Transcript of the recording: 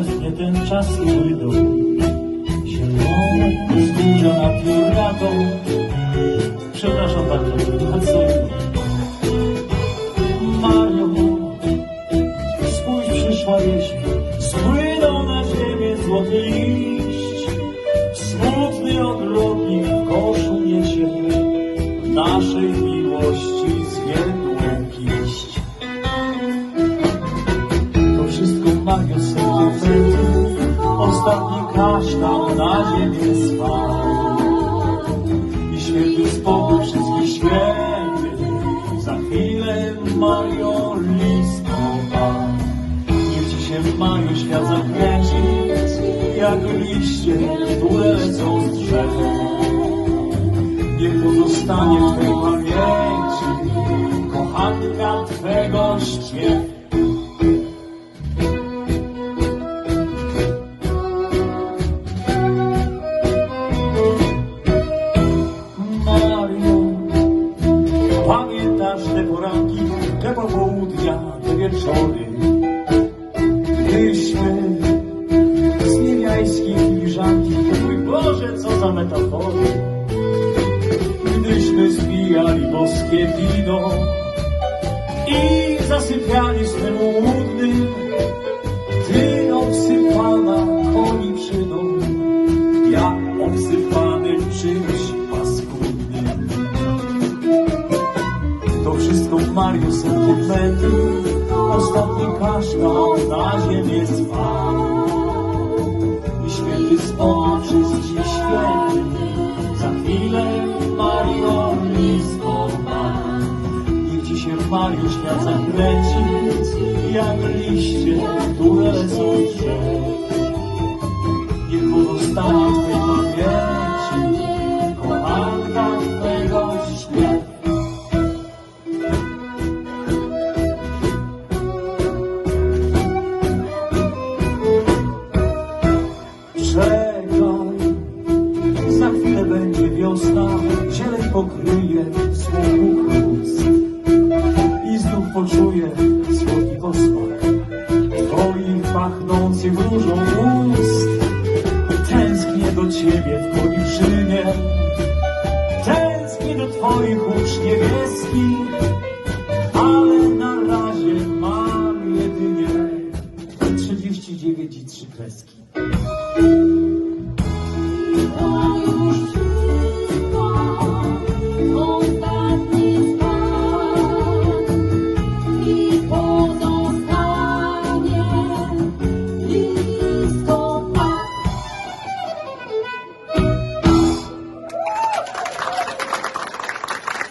tęsknię ten czas mój dom. Wzgórza nad Jurgatą. Przepraszam bardzo, chodź sobie. Mario, spójrz, przyszła jesień, spłynął na ziemię złoty liść. Smutny odlotnik w koszu niesie naszej miłości zwiędłą ostatni kasztan na ziemię spadł. I święty spokój wszystkich świętych, za chwilę Mario listopad. Niech ci się Mario świat zakręci, jak liście, które lecą z drzew. Niech pozostanie w tej pamięci kochanka Twego śpiew. Gdyśmy z niebiańskiej filiżanki, mój Boże, co za metafory. Gdyśmy zbijali boskie wino i zasypiali snem łudnym, ty obsypana koni przydą, ja obsypany czymś paskudnym. To wszystko Mario sentymenty, ostatni kasztan na ziemię spadł. I święty spokój wszystkich świętych, za chwilę Mario listopad. Niech ci się Mario świat zakręci, jak liście, które z drzew. Niech pozostanie wiosna, zieleń pokryje słowu chrust. I znów poczuję słodki posmak twoich pachnących różą ust. Tęsknię do ciebie w koliczynie, tęsknię do twoich usz niebieskich, ale na razie mam jedynie 39 i 3 kreski.